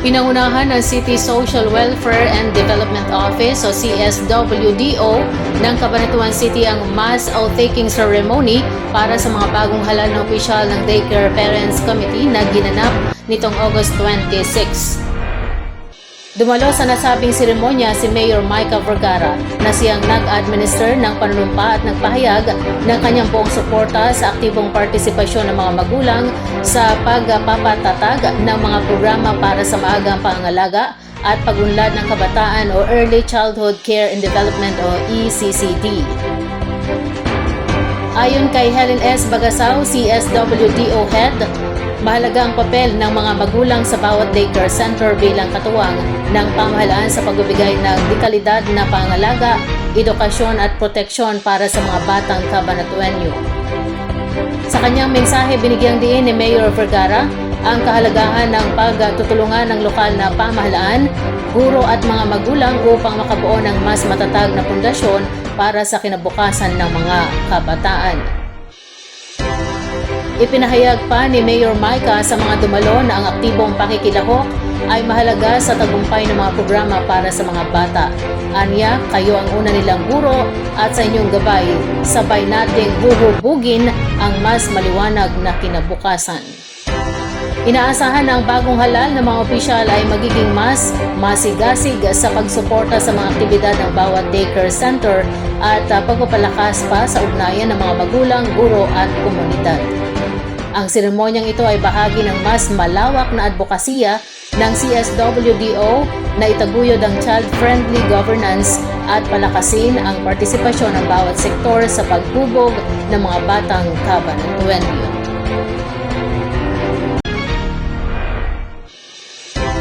Pinangunahan ng City Social Welfare and Development Office o CSWDO ng Cabanatuan City ang mass oath-taking ceremony para sa mga bagong halal na opisyal ng Daycare Parents Committee na ginanap nitong August 26. Dumalo sa nasabing seremonya si Mayor Micah Vergara na siyang nag-administer ng panunumpa at nagpahayag ng kanyang buong suporta sa aktibong partisipasyon ng mga magulang sa pagpapatatag ng mga programa para sa maagang pangangalaga at pagunlad ng kabataan o Early Childhood Care and Development o ECCD. Ayon kay Helen S. Bagasaw, CSWDO Head, mahalaga ang papel ng mga magulang sa bawat daycare center bilang katuwang ng pamahalaan sa pagbibigay ng dekalidad na pangalaga, edukasyon at proteksyon para sa mga batang kabanatuenyo. Sa kanyang mensahe, binigyang diin ni Mayor Vergara ang kahalagahan ng pagtutulungan ng lokal na pamahalaan, guro at mga magulang upang makabuo ng mas matatag na pundasyon para sa kinabukasan ng mga kabataan. Ipinahayag pa ni Mayor Micah sa mga dumalo na ang aktibong pakikilahok ay mahalaga sa tagumpay ng mga programa para sa mga bata. Anya, kayo ang una nilang guro at sa inyong gabay, sabay nating huhubugin ang mas maliwanag na kinabukasan. Inaasahan na bagong halal ng mga opisyal ay magiging mas masigasig sa pagsuporta sa mga aktibidad ng bawat daycare center at uh, pagpapalakas pa sa ugnayan ng mga magulang, guro at komunidad. Ang seremonyang ito ay bahagi ng mas malawak na advokasya ng CSWDO na itaguyod ang child-friendly governance at palakasin ang partisipasyon ng bawat sektor sa paghubog ng mga batang kabanatuenyo.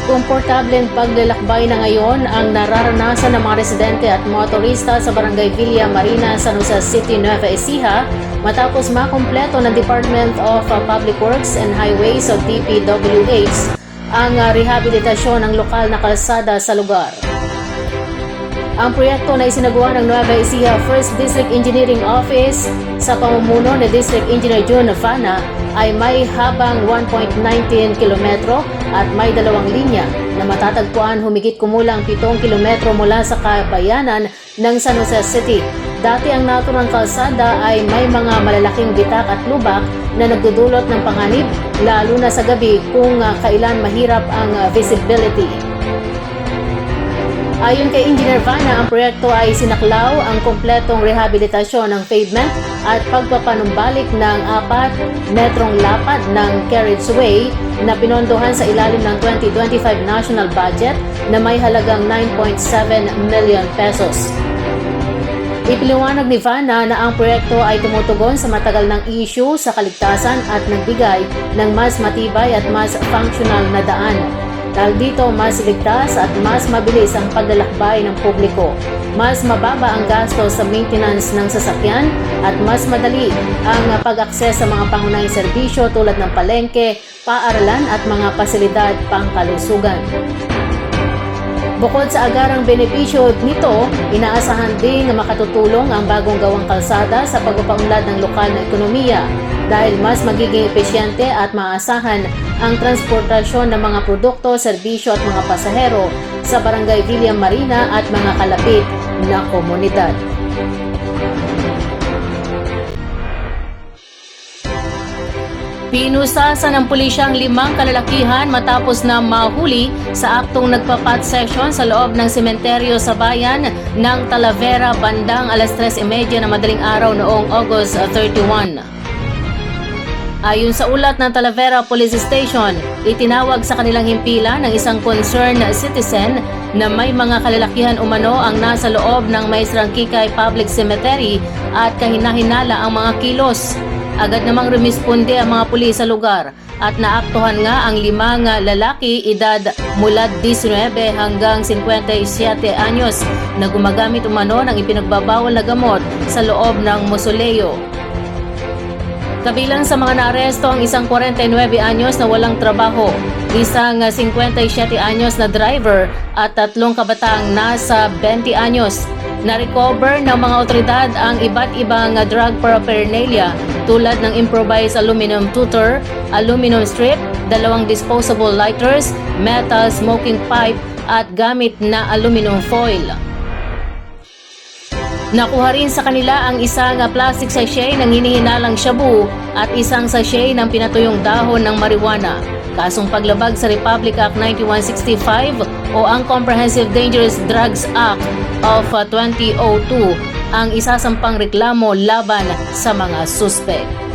Komportableng paglalakbay na ngayon ang nararanasan ng mga residente at motorista sa Barangay Villa Marina, San Jose City, Nueva Ecija matapos makumpleto ng Department of Public Works and Highways o DPWH ang uh, rehabilitasyon ng lokal na kalsada sa lugar. Ang proyekto na isinagawa ng Nueva Ecija First District Engineering Office sa pamumuno ni District Engineer June Fana ay may habang 1.19 kilometro at may dalawang linya na matatagpuan humigit kumulang 7 kilometro mula sa kabayanan ng San Jose City. Dati ang naturang kalsada ay may mga malalaking bitak at lubak na nagdudulot ng panganib lalo na sa gabi kung uh, kailan mahirap ang uh, visibility. Ayon kay Engineer Vana, ang proyekto ay sinaklaw ang kompletong rehabilitasyon ng pavement at pagpapanumbalik ng apat metrong lapad ng carriageway na pinondohan sa ilalim ng 2025 national budget na may halagang 9.7 million pesos. Ipiliwanag ni Vana na ang proyekto ay tumutugon sa matagal ng issue sa kaligtasan at nagbigay ng mas matibay at mas functional na daan dahil dito, mas ligtas at mas mabilis ang paglalakbay ng publiko. Mas mababa ang gasto sa maintenance ng sasakyan at mas madali ang pag-akses sa mga pangunahing serbisyo tulad ng palengke, paaralan at mga pasilidad pangkalusugan. Bukod sa agarang benepisyo nito, inaasahan din na makatutulong ang bagong gawang kalsada sa pagpapaunlad ng lokal na ekonomiya dahil mas magiging epesyente at maasahan ang transportasyon ng mga produkto, serbisyo at mga pasahero sa Barangay Villa Marina at mga kalapit na komunidad. Pinusasan ng pulisya ang limang kalalakihan matapos na mahuli sa aktong nagpapat session sa loob ng sementeryo sa bayan ng Talavera bandang alas 3.30 na madaling araw noong August 31. Ayon sa ulat ng Talavera Police Station, itinawag sa kanilang himpilan ng isang concerned citizen na may mga kalalakihan umano ang nasa loob ng Maestrang Kikay Public Cemetery at kahinahinala ang mga kilos. Agad namang rumisponde ang mga pulis sa lugar at naaktuhan nga ang limang lalaki edad mula 19 hanggang 57 anyos na gumagamit umano ng ipinagbabawal na gamot sa loob ng mosoleo. Kabilang sa mga naaresto ang isang 49 anyos na walang trabaho, isang 57 anyos na driver at tatlong kabataang nasa 20 anyos. Na-recover ng mga otoridad ang iba't ibang drug paraphernalia tulad ng improvised aluminum tutor, aluminum strip, dalawang disposable lighters, metal smoking pipe at gamit na aluminum foil. Nakuha rin sa kanila ang isang plastic sachet ng hinihinalang shabu at isang sachet ng pinatuyong dahon ng marijuana. Kasong paglabag sa Republic Act 9165 o ang Comprehensive Dangerous Drugs Act of ah, 2002 ang isasampang reklamo laban sa mga suspect.